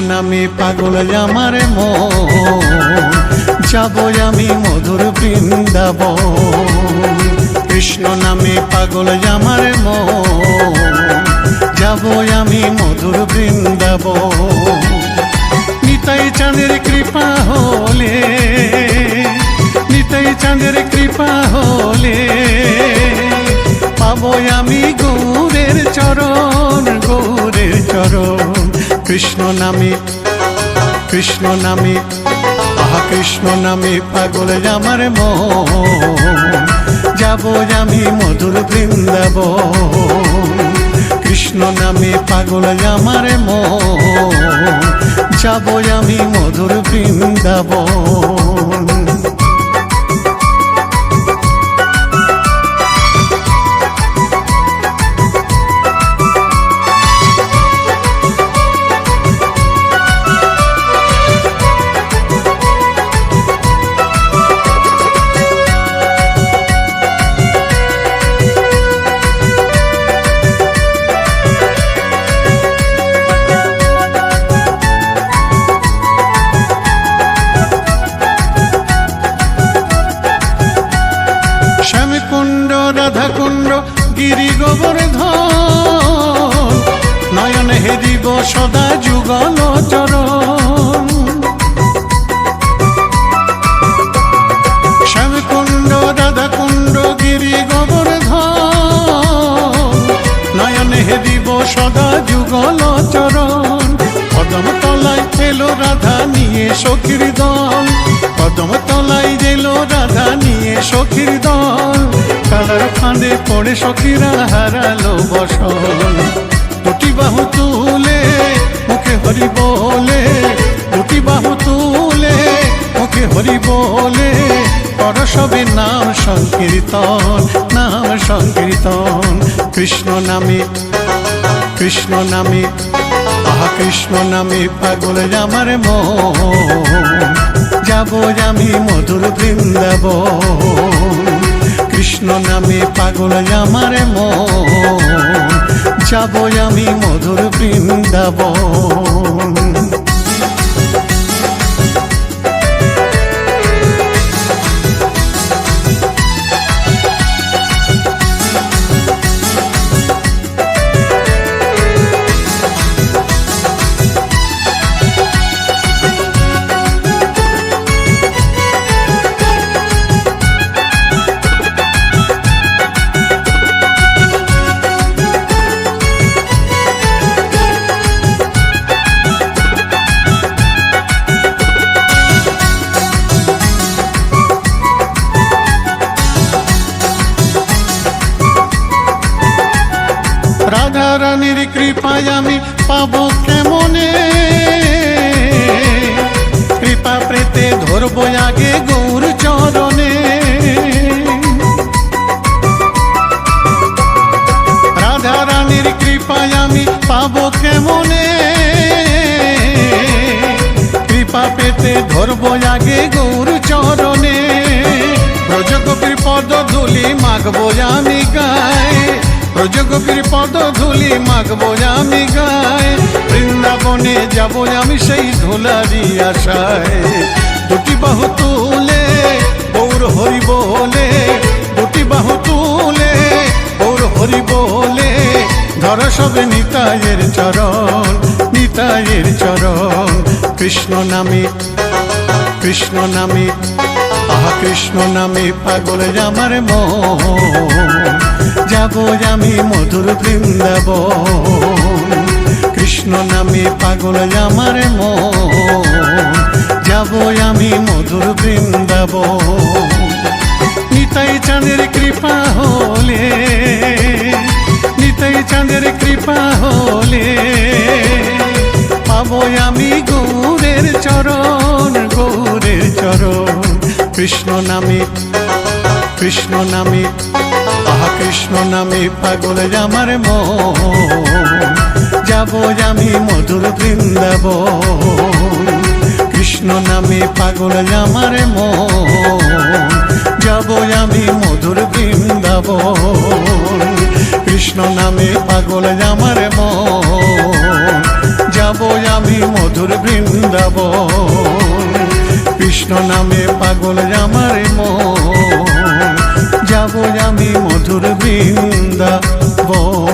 নামে পাগল আমার মন। যাব আমি মধুর বৃন্দাব কৃষ্ণ নামে পাগল আমার মন। যাব আমি মধুর বৃন্দাব নিতাই চাঁদের কৃপা হলে নামে, কৃষ্ণ নামে আহা কৃষ্ণ নামে পাগল আমার মন। যাব আমি মধুর বৃন্দাব কৃষ্ণ নামে পাগল আমার মন। যাব আমি মধুর বৃন্দাবন। সদা যুগল চরণ। শ্যামকুণ্ড, রাধাকুণ্ড, গিরি, গোবর্ধন। নয়ন হেরিব সদা যুগল চরণ। কদম তলায় এলো রাধা, নিয়ে সখীর দল। কদম তলায় এলো রাধা, নিয়ে সখীর দল। কালার ফাঁদে পড়ে সখীরা, হারালো বসন। দুটি বাহু মুখে হরি বলে, দুটি বাহু তুলে মুখে হরি বলে। কর সবে নাম সংকীর্তন নাম সংকীর্তন। কৃষ্ণ নামে কৃষ্ণ নামে, আহা কৃষ্ণ নামে পাগল আমার মন। যাব আমি মধুর বৃন্দাব কৃষ্ণ নামে পাগল আমার মন। যাব আমি মধুর বৃন্দাবন কৃপায় আমি পাবো কেমনে? কৃপা প্রেতে ধরবো আগে গৌর চরণে। রাধা রানীর কৃপায় আমি পাবো কেমনে? কৃপা পেতে ধরবো আগে গৌর চরণে। ব্রজগোপীর পদ ধুলি মাগবো আমি গায়ে। ব্রজগোপীর পদ ধুলি মাগবো আমি গায়ে। বৃন্দাবনে যাব আমি সেই ধুলারি আশায়। দুটি বাহু তুলে গৌর হরি বলে, দুটি বাহু তুলে গৌর হরি বলে। ধর সবে নিতায়ের চরণ নিতায়ের চরণ। কৃষ্ণ নামে কৃষ্ণ নামে। কৃষ্ণ নামে পাগল আমার মন। যাব আমি মধুর বৃন্দাব কৃষ্ণ নামে পাগল আমার মন। যাব আমি মধুর বৃন্দাব নিতাই চাঁদের কৃষ্ণ নামে কৃষ্ণ নামে আহা কৃষ্ণ নামে পাগল আমার মন। যাব আমি মধুর বৃন্দাব কৃষ্ণ নামে পাগল আমার মন। যাব আমি মধুর বৃন্দাব কৃষ্ণ নামে পাগল আমার মন। যাব আমি মধুর বৃন্দাবন। কৃষ্ণ নামে পাগল আমার মন। যাব আমি মধুর বৃন্দাবন।